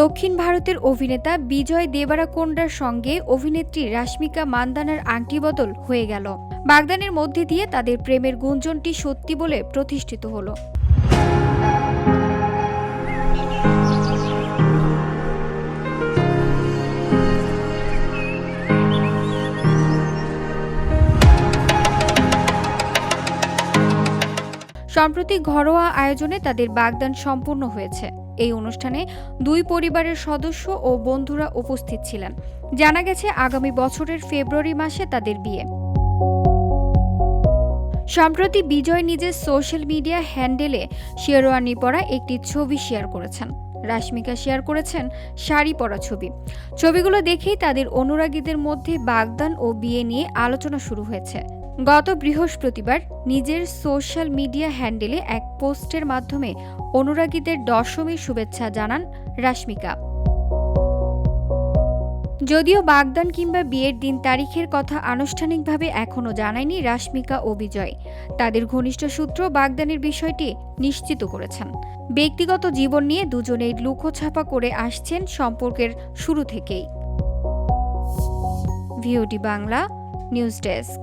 দক্ষিণ ভারতের অভিনেতা বিজয় দেবারাকোন্ডার সঙ্গে অভিনেত্রী রাশ্মিকা মান্দানার আংটি বদল হয়ে গেল। বাগদানের মধ্যে দিয়ে তাদের প্রেমের গুঞ্জনটি সত্যি বলে প্রতিষ্ঠিত হলো। সম্প্রতি ঘরোয়া আয়োজনে তাদের বাগদান সম্পূর্ণ হয়েছে। এই অনুষ্ঠানে দুই পরিবারের সদস্য ও বন্ধুরা উপস্থিত ছিলেন। জানা গেছে, আগামী বছরের ফেব্রুয়ারি মাসে তাদের বিয়ে। সম্প্রতি বিজয় নিজের সোশ্যাল মিডিয়া হ্যান্ডেলে শেরওয়ানি পরা একটি ছবি শেয়ার করেছেন। রাশমিকা শেয়ার করেছেন শাড়ি পরা ছবি। ছবিগুলো দেখেই তাদের অনুরাগীদের মধ্যে বাগদান ও বিয়ে নিয়ে আলোচনা শুরু হয়েছে। গত বৃহস্পতিবার নিজের সোশ্যাল মিডিয়া হ্যান্ডেলে এক পোস্টের মাধ্যমে অনুরাগীদের দশমীর শুভেচ্ছা জানান রাশমিকা। যদিও বাগদান কিংবা বিয়ের দিন তারিখের কথা আনুষ্ঠানিকভাবে এখনও জানায়নি রাশমিকা ও বিজয়। তাদের ঘনিষ্ঠ সূত্র বাগদানের বিষয়টি নিশ্চিত করেছেন। ব্যক্তিগত জীবন নিয়ে দুজনেই লুকোছাপা করে আসছেন সম্পর্কের শুরু থেকেই। VOT Bangla, news desk.